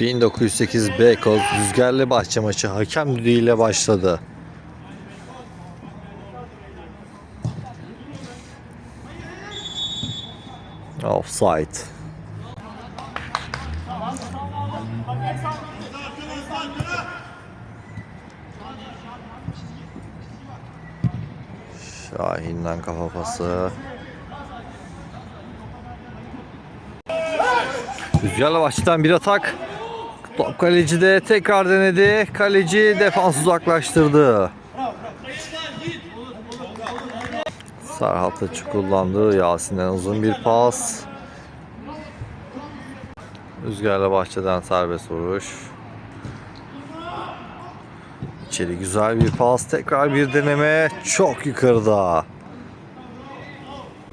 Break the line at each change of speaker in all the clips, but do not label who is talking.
1908 Beykoz Rüzgarlı Bahçe maçı hakem düdüğüyle başladı. Offside. Şahin'den kafa pası. Rüzgarla başlayan bir atak. Top kaleci de tekrar denedi. Kaleci defans uzaklaştırdı. Serhat açı kullandı. Yasin'den uzun bir pas. Rüzgarla bahçeden serbest vuruş. İçeri güzel bir pas. Tekrar bir deneme. Çok yukarıda.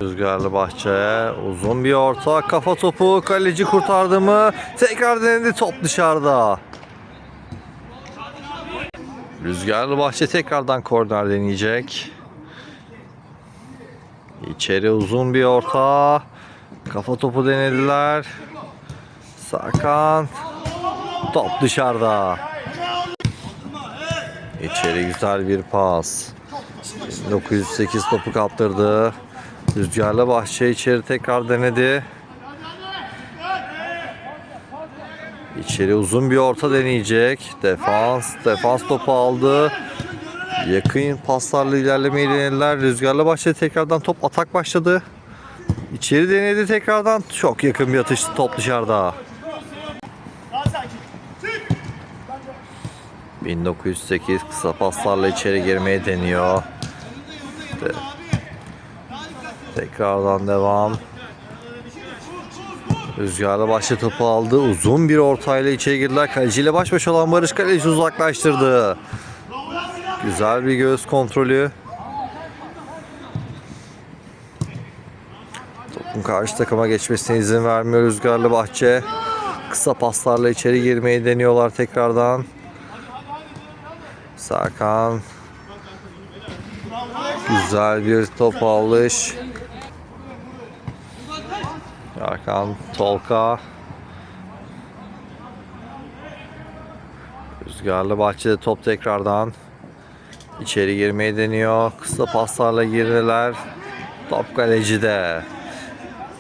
Rüzgarlı bahçeye uzun bir orta kafa topu kaleci kurtardı mı tekrar denedi top dışarıda. Rüzgarlı bahçe tekrardan korner deneyecek. İçeri uzun bir orta kafa topu denediler. Sakan top dışarıda. İçeri güzel bir pas. 908 topu kaptırdı. Rüzgarla bahçe içeri tekrar denedi. İçeri uzun bir orta deneyecek. Defans, defans topu aldı. Yakın paslarla ilerlemeyi denediler. Rüzgarla bahçe tekrardan top atak başladı. İçeri denedi tekrardan. Çok yakın bir atış top dışarıda. 1908 kısa paslarla içeri girmeyi deniyor. De- Tekrardan devam. Rüzgarla başla topu aldı. Uzun bir ortayla içeri girdiler. Kaleciyle baş başa olan Barış Kaleci uzaklaştırdı. Güzel bir göz kontrolü. Topun karşı takıma geçmesine izin vermiyor Rüzgarlı Bahçe. Kısa paslarla içeri girmeyi deniyorlar tekrardan. Serkan. Güzel bir top alış. Hakan Tolka. Rüzgarlı bahçede top tekrardan. içeri girmeyi deniyor. Kısa paslarla girdiler. Top kalecide.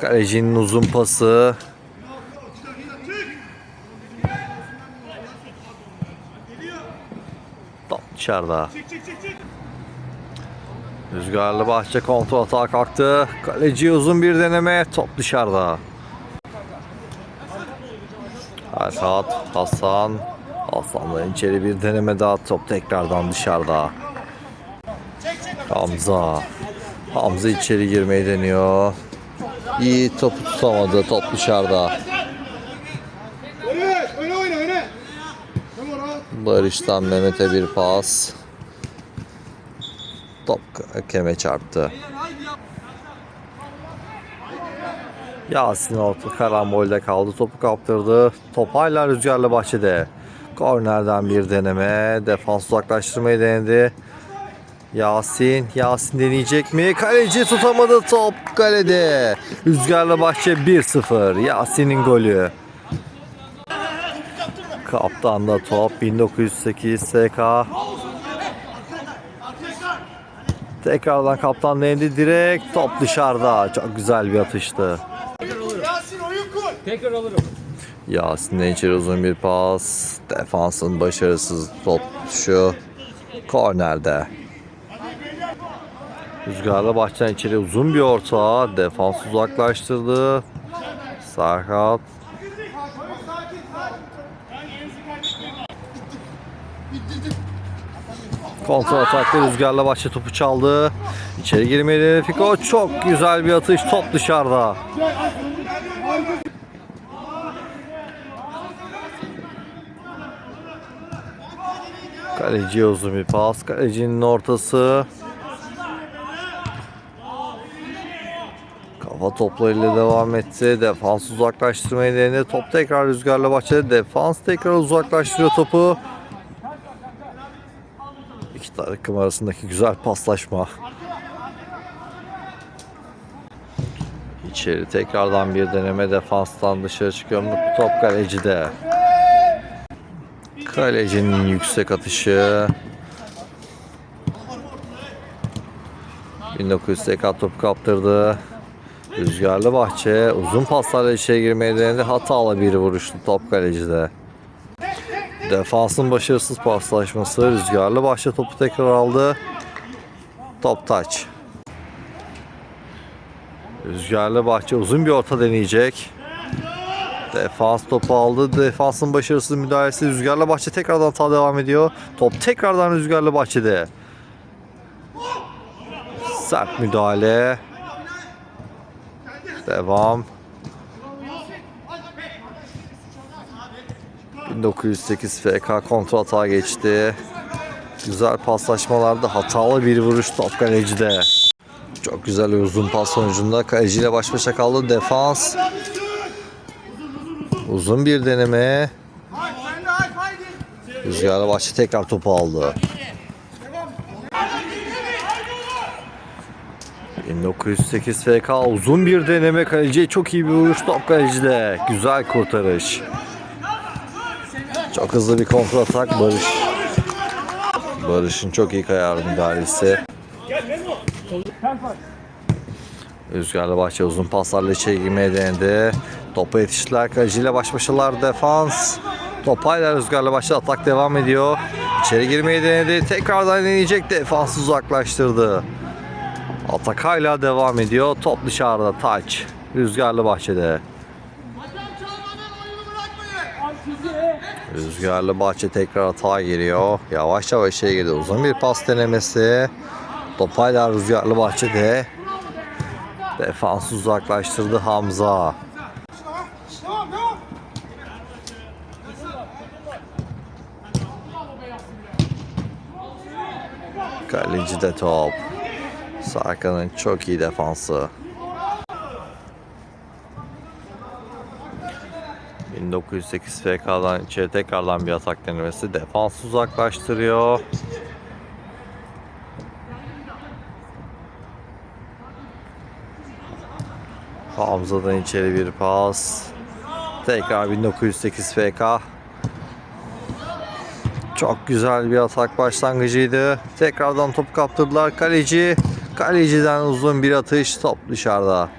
Kalecinin uzun pası. Top dışarıda. Rüzgarlı bahçe kontrol atağa kalktı. Kaleci uzun bir deneme. Top dışarıda. Erhat, Hasan. Hasan'dan içeri bir deneme daha. Top tekrardan dışarıda. Hamza. Hamza içeri girmeyi deniyor. İyi topu tutamadı. Top dışarıda. Barış'tan Mehmet'e bir pas. Top hakeme çarptı. Yasin orta karambolde kaldı. Topu kaptırdı. Top hala rüzgarlı bahçede. Kornerden bir deneme. Defans uzaklaştırmayı denedi. Yasin. Yasin deneyecek mi? Kaleci tutamadı. Top kalede. Rüzgarlı bahçe 1-0. Yasin'in golü. Kaptan da top 1908 SK. Tekrardan kaptan denedi direkt top dışarıda. Çok güzel bir atıştı.
Tekrar alırım.
Yasin'den içeri uzun bir pas. Defansın başarısız top şu kornerde. Rüzgarla bahçeden içeri uzun bir orta. Defans uzaklaştırdı. Serhat Kontrol atakta rüzgarla bahçe topu çaldı. İçeri girmedi. Fiko çok güzel bir atış. Top dışarıda. Kaleci uzun bir pas. Kalecinin ortası. Kafa toplarıyla devam etti. Defans uzaklaştırmayı denedi. Top tekrar rüzgarla bahçede. Defans tekrar uzaklaştırıyor topu. İki takım arasındaki güzel paslaşma. İçeri tekrardan bir deneme defanstan dışarı çıkıyor. Top kalecide. Kalecinin yüksek atışı. 1980 top kaptırdı. Rüzgarlı Bahçe uzun paslarla içeri girmeye denedi. Hatalı bir vuruştu top kalecide. Defansın başarısız paslaşması. Rüzgarlı Bahçe topu tekrar aldı. Top taç. Rüzgarlı Bahçe uzun bir orta deneyecek. Defans topu aldı. Defansın başarısız müdahalesi. Rüzgarlı Bahçe tekrardan hata devam ediyor. Top tekrardan Rüzgarlı Bahçe'de. Sert müdahale. Devam. 1908 FK kontrol hata geçti. Güzel paslaşmalarda hatalı bir vuruş top kalecide. Çok güzel uzun pas sonucunda kaleciyle baş başa kaldı. Defans. Uzun bir deneme. Rüzgarlı Bahçe tekrar topu aldı. 1908 FK uzun bir deneme kaleciye çok iyi bir vuruş top kalecide. Güzel kurtarış. Çok hızlı bir kontrol atak Barış. Barış'ın çok iyi kayar müdahalesi. Rüzgarlı Bahçe uzun paslarla içeri girmeye denedi. Topa yetiştiler. Kaleciyle baş başalar defans. Topayla Rüzgarlı Bahçe atak devam ediyor. İçeri girmeye denedi. Tekrardan deneyecek defans uzaklaştırdı. Atak hala devam ediyor. Top dışarıda taç. Rüzgarlı Bahçe'de. Rüzgarlı Bahçe tekrar hata giriyor. Yavaş yavaş içeri girdi. Uzun bir pas denemesi. Topayla Rüzgarlı Bahçe'de. Defans uzaklaştırdı Hamza.
Devam devam.
De top. Sarkan'ın çok iyi defansı. 1908 FK'dan içeri tekrardan bir atak denemesi. Defans uzaklaştırıyor. Hamza'dan içeri bir pas. Tekrar 1908 FK. Çok güzel bir atak başlangıcıydı. Tekrardan top kaptırdılar kaleci. Kaleciden uzun bir atış top dışarıda.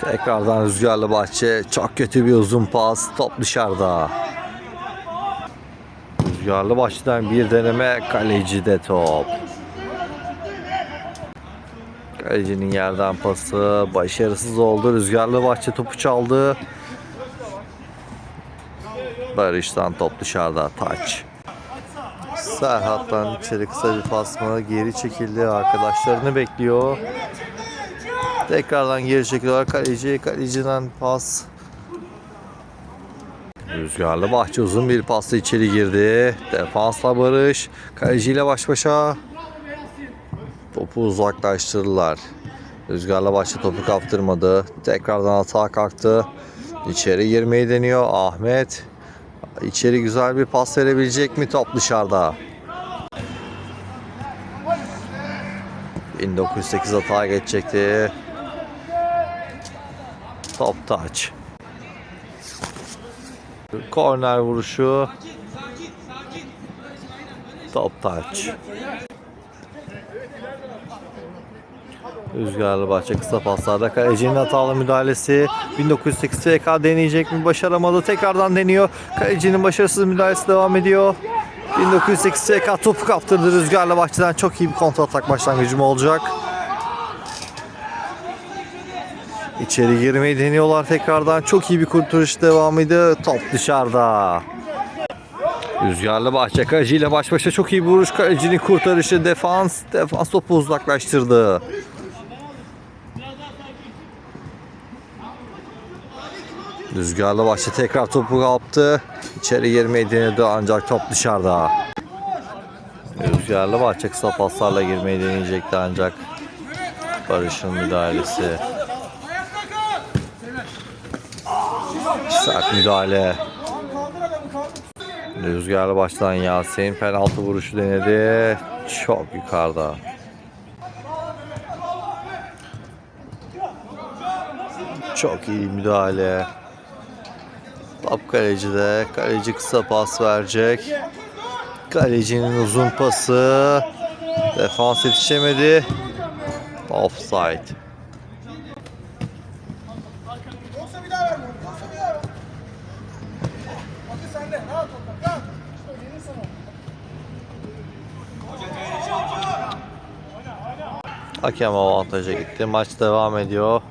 Tekrardan rüzgarlı bahçe. Çok kötü bir uzun pas top dışarıda. Rüzgarlı bahçeden bir deneme kalecide top. Kalecinin yerden pası başarısız oldu. Rüzgarlı bahçe topu çaldı. Barış'tan top dışarıda taç. Serhat'tan içeri kısa bir pas mı? Geri çekildi. Arkadaşlarını bekliyor. Tekrardan geri çekiliyorlar. Kaleci, kaleciden pas. Rüzgarlı Bahçe uzun bir pasla içeri girdi. Defansla Barış. Kaleciyle baş başa. Topu uzaklaştırdılar. Rüzgarlı Bahçe topu kaptırmadı. Tekrardan hata kalktı. İçeri girmeyi deniyor Ahmet. İçeri güzel bir pas verebilecek mi? Top dışarıda. 1908 hata geçecekti. Top touch. Korner vuruşu. Top touch. Rüzgarlı Bahçe kısa paslarda kalecinin hatalı müdahalesi. 1908 FK deneyecek mi? Başaramadı. Tekrardan deniyor. Kalecinin başarısız müdahalesi devam ediyor. 1908 FK topu kaptırdı Rüzgarlı Bahçe'den. Çok iyi bir kontra atak başlangıcı mı olacak. İçeri girmeyi deniyorlar tekrardan. Çok iyi bir kurtarış devamıydı top dışarıda. Rüzgarlı Bahçe kaleciyle baş başa çok iyi bir vuruş. Kalecinin kurtarışı defans. Defans topu uzaklaştırdı Rüzgarlı başta tekrar topu kaptı. İçeri girmeyi denedi ancak top dışarıda. Rüzgarlı bahçe kısa paslarla girmeyi deneyecekti ancak Barış'ın müdahalesi. Sert müdahale. Rüzgarlı baştan Yasin penaltı vuruşu denedi. Çok yukarıda. Çok iyi müdahale. Top kalecide. Kaleci kısa pas verecek. Kalecinin uzun pası. Defans yetişemedi. Offside. Hakem avantaja gitti. Maç devam ediyor.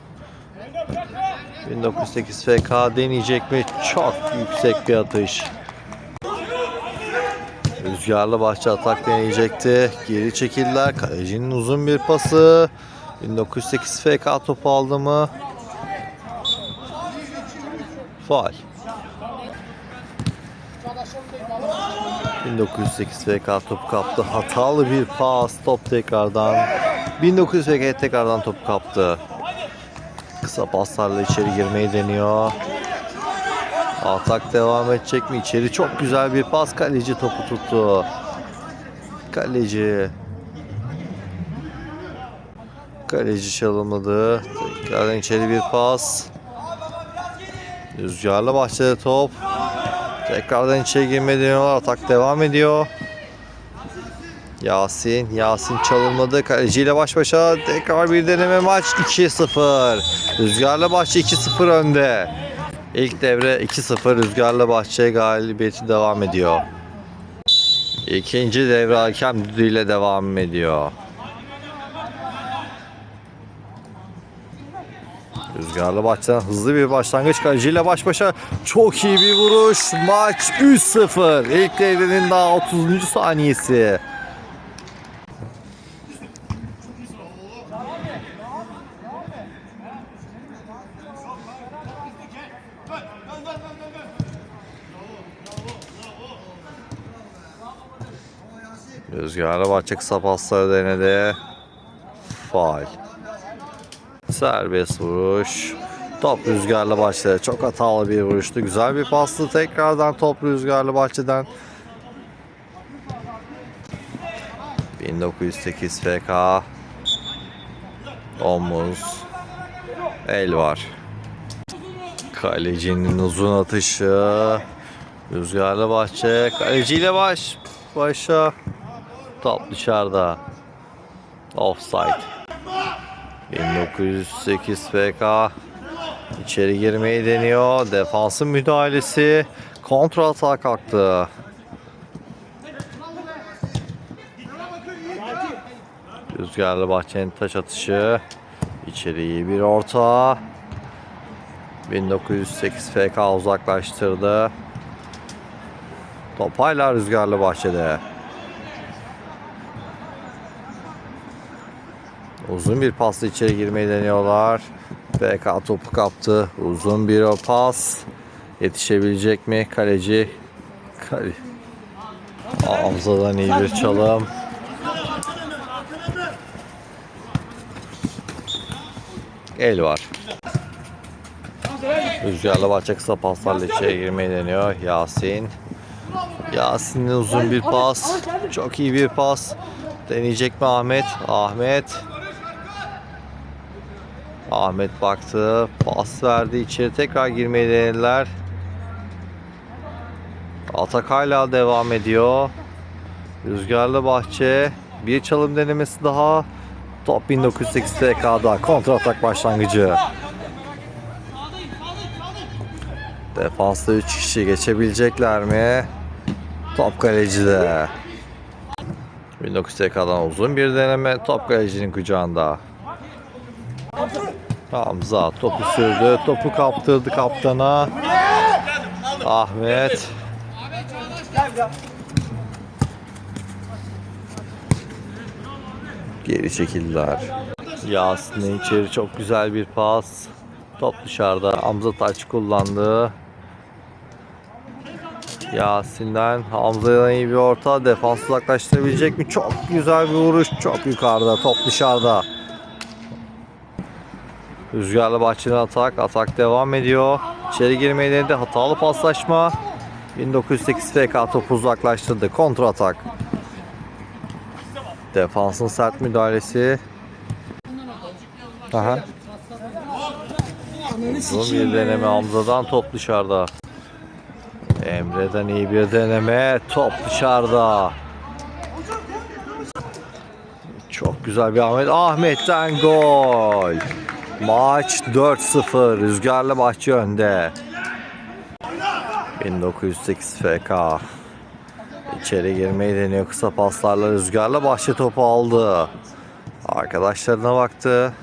1908 FK deneyecek mi? Çok yüksek bir atış. Rüzgarlı bahçe atak deneyecekti. Geri çekildiler. Kalecinin uzun bir pası. 1908 FK topu aldı mı? Faal. 1908 FK topu kaptı. Hatalı bir pas. Top tekrardan. 1900 FK tekrardan topu kaptı. Kısa paslarla içeri girmeyi deniyor. Atak devam edecek mi? İçeri çok güzel bir pas. Kaleci topu tuttu. Kaleci. Kaleci çalımladı. Tekrardan içeri bir pas. Rüzgarlı bahçede top. Tekrardan içeri girmeyi deniyorlar. Atak devam ediyor. Yasin, Yasin çalınmadı. Kaleciyle baş başa tekrar bir deneme maç 2-0. Rüzgarlı Bahçe 2-0 önde. İlk devre 2-0 Rüzgarlı Bahçe galibiyeti devam ediyor. İkinci devre hakem düdüğüyle devam ediyor. Rüzgarlı Bahçe'den hızlı bir başlangıç kaleciyle baş başa çok iyi bir vuruş. Maç 3-0. İlk devrenin daha 30. saniyesi. Rüzgarlı Bahçe kısa pasları denedi. Faal. Serbest vuruş. Top Rüzgarlı Bahçe'de. Çok hatalı bir vuruştu. Güzel bir pastı. Tekrardan top Rüzgarlı Bahçe'den. 1908 FK. Omuz. El var. Kalecinin uzun atışı. Rüzgarlı Bahçe. Kaleciyle baş. Başa. Top dışarıda. Offside. 1908 FK içeri girmeyi deniyor. Defansın müdahalesi. Kontra atağa kalktı. Rüzgarlı Bahçe'nin taş atışı. İçeri iyi bir orta. 1908 FK uzaklaştırdı. Top hala Rüzgarlı Bahçe'de. Uzun bir pasla içeri girmeyi deniyorlar. BK topu kaptı. Uzun bir o pas. Yetişebilecek mi? Kaleci. Kale. Hamza'dan iyi bir çalım. El var. Rüzgarlı bahçe kısa paslarla içeri girmeyi deniyor. Yasin. Yasin'in uzun bir pas. Çok iyi bir pas. Deneyecek mi Ahmet? Ahmet. Ahmet baktı. Pas verdi. içeri tekrar girmeyi denediler. Atak hala devam ediyor. Rüzgarlı bahçe. Bir çalım denemesi daha. Top 1908 TK'da. Kontra atak başlangıcı. Defansta 3 kişi geçebilecekler mi? Top kalecide. 1900 TK'dan uzun bir deneme. Top kalecinin kucağında. Hamza topu sürdü. Topu kaptırdı kaptana. Ahmet. Geri çekildiler. Yasin'e içeri çok güzel bir pas. Top dışarıda. Hamza taç kullandı. Yasin'den Hamza'dan iyi bir orta. Defans uzaklaştırabilecek mi? Çok güzel bir vuruş. Çok yukarıda. Top dışarıda. Rüzgarlı bahçeden atak. Atak devam ediyor. İçeri girmeyi denedi. Hatalı paslaşma. 1908 FK topu uzaklaştırdı. Kontra atak. Defansın sert müdahalesi. Aha. Uzun bir deneme Hamza'dan top dışarıda. Emre'den iyi bir deneme. Top dışarıda. Çok güzel bir Ahmet. Ahmet'ten gol. Maç 4-0. Rüzgarlı Bahçe önde. 1908 FK. İçeri girmeyi deniyor kısa paslarla Rüzgarlı Bahçe topu aldı. Arkadaşlarına baktı.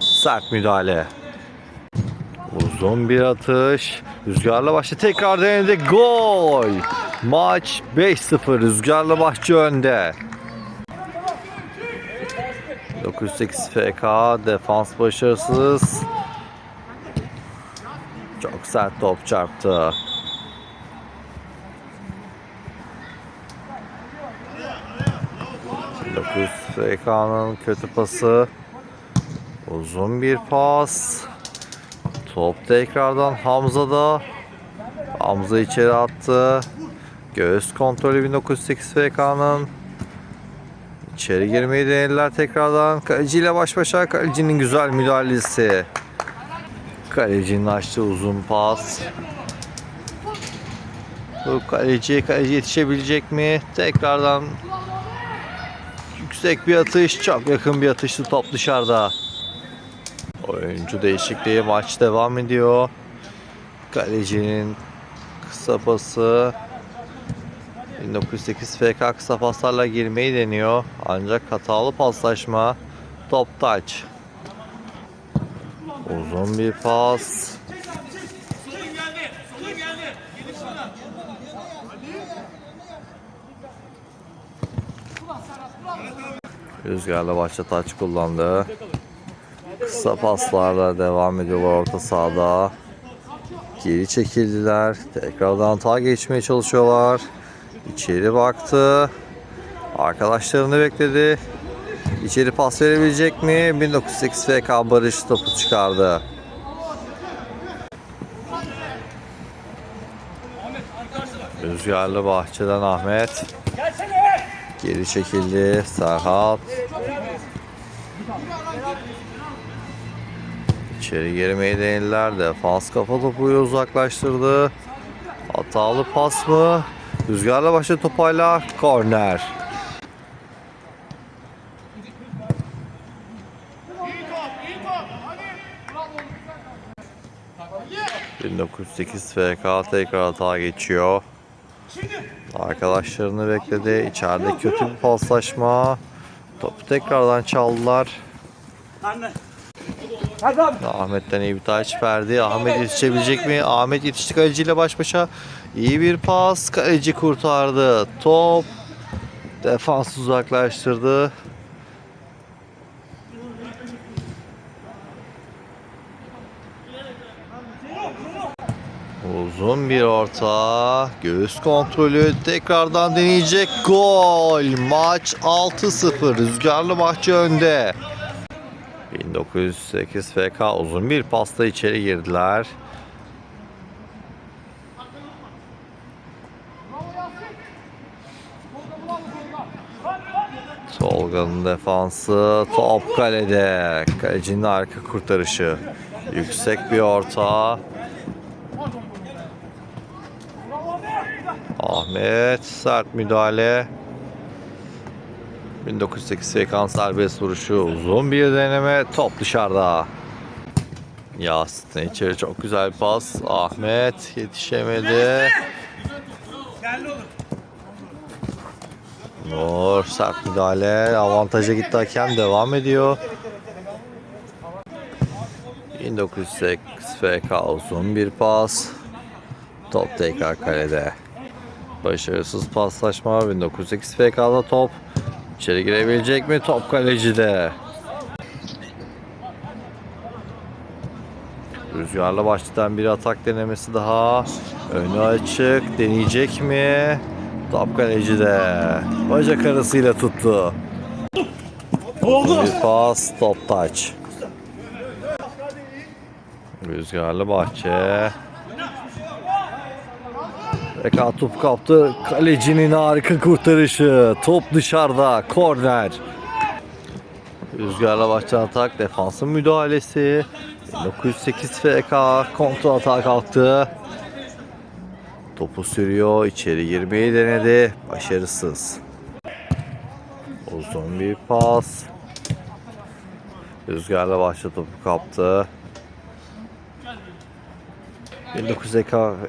Sert müdahale. Uzun bir atış. Rüzgarla Bahçe tekrar denedi. Gol. Maç 5-0. Rüzgarla Bahçe önde. 908 FK defans başarısız. Çok sert top çarptı. Dokuz FK'nın kötü pası. Uzun bir pas. Top tekrardan Hamza'da. Hamza içeri attı. Göğüs kontrolü 1908 FK'nın. İçeri girmeyi denediler tekrardan. Kaleciyle baş başa. Kalecinin güzel müdahalesi. Kalecinin açtığı uzun pas. Bu kaleci, kaleci yetişebilecek mi? Tekrardan yüksek bir atış. Çok yakın bir atıştı top dışarıda. Oyuncu değişikliği maç devam ediyor. Kalecinin kısa pası 1908 FK kısa paslarla girmeyi deniyor. Ancak hatalı paslaşma. Top touch. Uzun bir pas. Rüzgarla başta taç kullandı. Kısa paslarla devam ediyorlar orta sahada. Geri çekildiler. Tekrardan ta geçmeye çalışıyorlar. İçeri baktı. Arkadaşlarını bekledi. İçeri pas verebilecek mi? 1908 FK Barış topu çıkardı. Rüzgarlı bahçeden Ahmet. Geri çekildi. Serhat. İçeri girmeyi denediler. Defans kafa topu uzaklaştırdı. Hatalı pas mı? Rüzgarla başladı topayla korner. ...1908 FK tekrar hata geçiyor. Arkadaşlarını bekledi. İçeride kötü bir paslaşma. Topu tekrardan çaldılar. Ahmet'ten iyi bir taç verdi. Ahmet yetişebilecek mi? Ahmet yetişti kaleciyle baş başa. İyi bir pas. Kaleci kurtardı. Top defans uzaklaştırdı. Uzun bir orta. Göğüs kontrolü. Tekrardan deneyecek. Gol. Maç 6-0. Rüzgarlı Bahçe önde. 1908 FK uzun bir pasta içeri girdiler. Tolga'nın defansı top kalede. Kalecinin arka kurtarışı. Yüksek bir orta. Ahmet sert müdahale. 1908 FK'nın serbest vuruşu uzun bir deneme top dışarıda. Yasin içeri çok güzel bir pas. Ahmet yetişemedi. Nur sert müdahale avantaja gitti hakem devam ediyor. 1908 FK uzun bir pas. Top tekrar kalede. Başarısız paslaşma 1908 FK'da top. İçeri girebilecek mi? Top kalecide. Rüzgarla başlayan bir atak denemesi daha. Önü açık. Deneyecek mi? Top kalecide. Bacak arasıyla tuttu. Bir pas. Top touch. Rüzgarlı bahçe. Eka top kaptı. Kalecinin harika kurtarışı. Top dışarıda. Korner. Rüzgarla başlayan atak. Defansın müdahalesi. 908 FK kontrol atağa kalktı. Topu sürüyor. içeri girmeyi denedi. Başarısız. Uzun bir pas. Rüzgarla başladı topu kaptı. 1900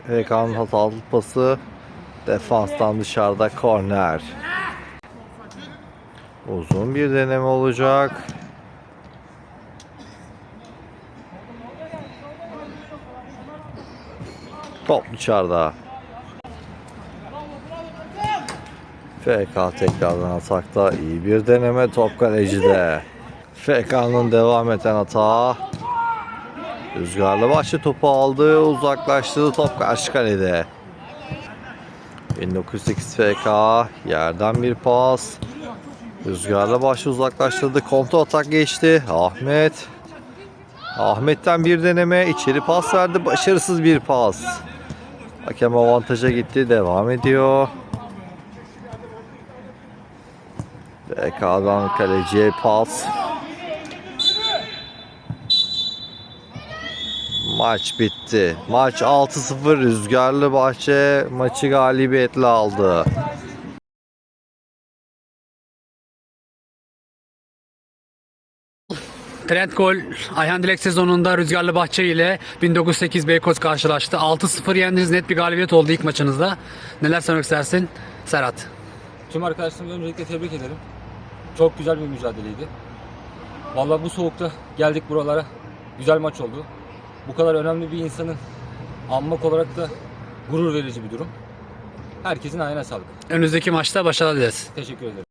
EK'nın hatalı pası. Defanstan dışarıda korner. Uzun bir deneme olacak. Top dışarıda. FK tekrardan atakta iyi bir deneme top kalecide. FK'nın devam eden hata. Rüzgarla başı topu aldı, uzaklaştırdı top karşı kalede. 1908 FK yerden bir pas. Rüzgarla başı uzaklaştırdı. Kontra atak geçti. Ahmet. Ahmet'ten bir deneme. içeri pas verdi. Başarısız bir pas. Hakem avantaja gitti. Devam ediyor. BK'dan kaleciye pas. Maç bitti. Maç 6-0 Rüzgarlı Bahçe maçı galibiyetle aldı.
Trend gol Ayhan Dilek sezonunda Rüzgarlı Bahçe ile 1908 Beykoz karşılaştı. 6-0 yendiniz net bir galibiyet oldu ilk maçınızda. Neler söylemek istersin Serhat?
Tüm arkadaşlarımı öncelikle tebrik ederim. Çok güzel bir mücadeleydi. Vallahi bu soğukta geldik buralara. Güzel maç oldu. Bu kadar önemli bir insanın anmak olarak da gurur verici bir durum. Herkesin ayağına sağlık.
Önümüzdeki maçta başarılar dileriz.
Teşekkür ederim.